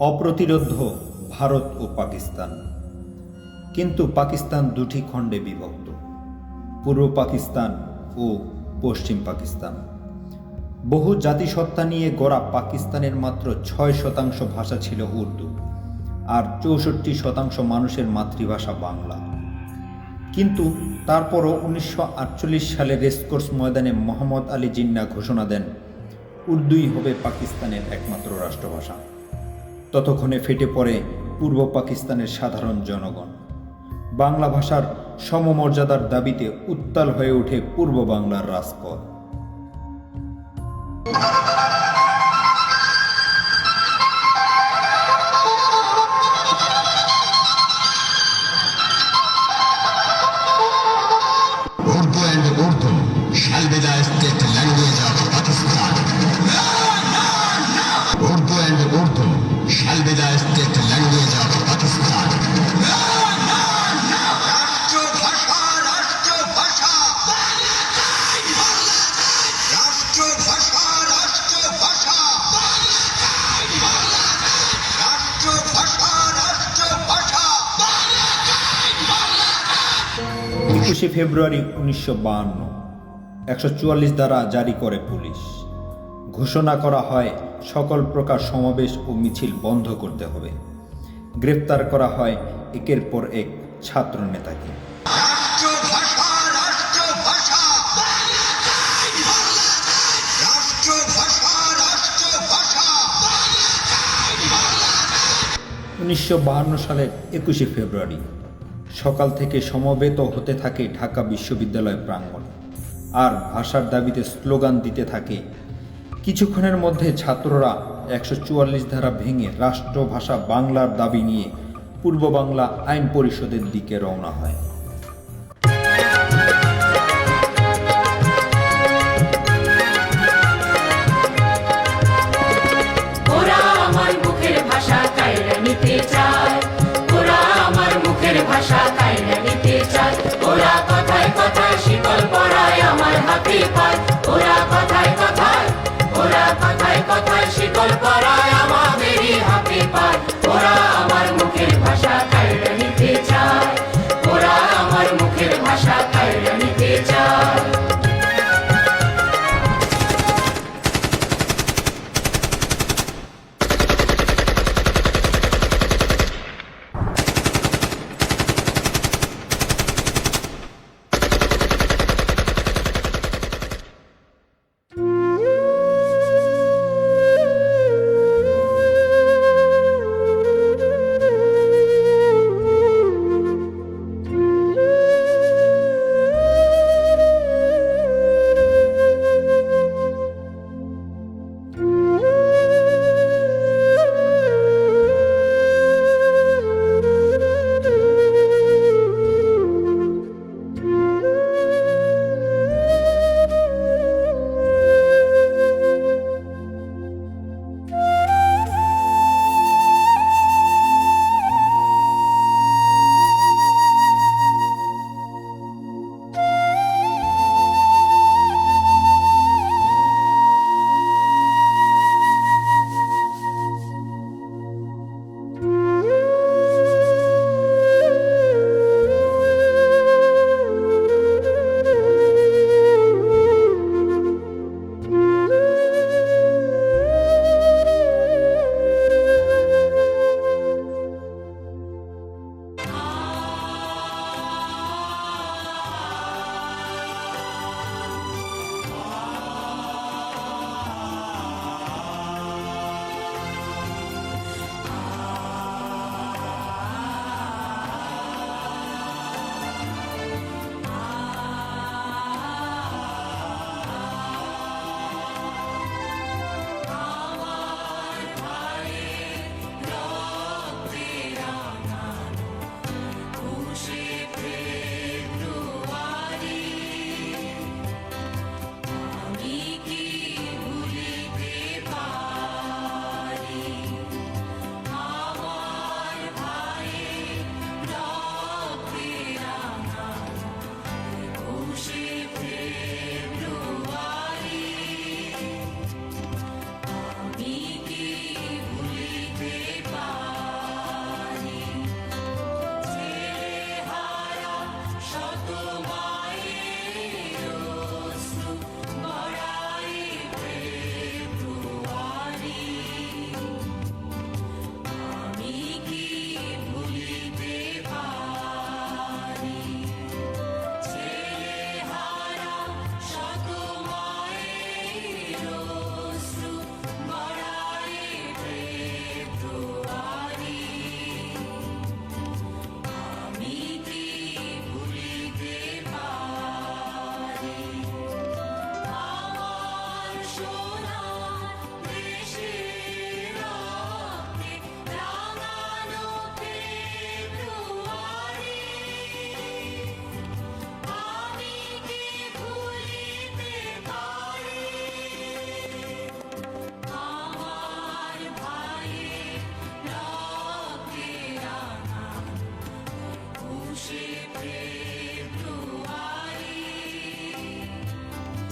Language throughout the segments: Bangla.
অপ্রতিরোধ্য ভারত ও পাকিস্তান। কিন্তু পাকিস্তান দুটি খণ্ডে বিভক্ত, পূর্ব পাকিস্তান ও পশ্চিম পাকিস্তান। বহু জাতিসত্তা নিয়ে গড়া পাকিস্তানের মাত্র ছয় শতাংশ ভাষা ছিল উর্দু আর চৌষট্টি শতাংশ মানুষের মাতৃভাষা বাংলা। কিন্তু তারপরও উনিশশো আটচল্লিশ সালে রেসকোর্স ময়দানে মোহাম্মদ আলী জিন্না ঘোষণা দেন, উর্দুই হবে পাকিস্তানের একমাত্র রাষ্ট্রভাষা। ততক্ষণে ফেটে পড়ে পূর্ব পাকিস্তানের সাধারণ জনগণ। বাংলা ভাষার সমমর্যাদার দাবিতে উত্তাল হয়ে ওঠে পূর্ব বাংলার রাজপথ। একুশে ফেব্রুয়ারি উনিশশো বাহান্ন। একশো চুয়াল্লিশ দ্বারা জারি করে পুলিশ। ঘোষণা করা হয় সকল প্রকার সমাবেশ ও মিছিল বন্ধ করতে হবে। গ্রেপ্তার করা হয় একের পর এক ছাত্র নেতাকে উনিশশো বাহান্ন সালের একুশে ফেব্রুয়ারি। সকাল থেকে সমবেত হতে থাকে ঢাকা বিশ্ববিদ্যালয় প্রাঙ্গণ। আর ভাষার দাবিতে স্লোগান দিতে থাকে, কিছুক্ষণের মধ্যে ছাত্ররা একশো চুয়াল্লিশ ধারা ভেঙে রাষ্ট্রভাষা বাংলার দাবি নিয়ে পূর্ব বাংলা আইন পরিষদের দিকে রওনা হয়। ভাষা happy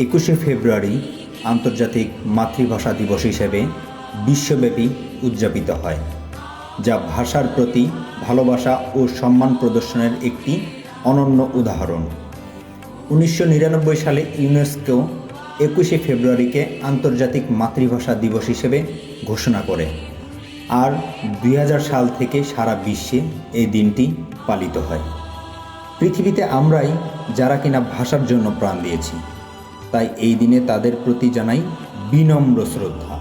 একুশে ফেব্রুয়ারি আন্তর্জাতিক মাতৃভাষা দিবস হিসেবে বিশ্বব্যাপী উদযাপিত হয়, যা ভাষার প্রতি ভালোবাসা ও সম্মান প্রদর্শনের একটি অনন্য উদাহরণ। উনিশশো নিরানব্বই সালে ইউনেস্কো একুশে ফেব্রুয়ারিকে আন্তর্জাতিক মাতৃভাষা দিবস হিসেবে ঘোষণা করে, আর দুই হাজার সাল থেকে সারা বিশ্বে এই দিনটি পালিত হয়। পৃথিবীতে আমরাই যারা কিনা ভাষার জন্য প্রাণ দিয়েছি তাই এই দিনে তাদের প্রতি জানাই বিনম্র শ্রদ্ধা।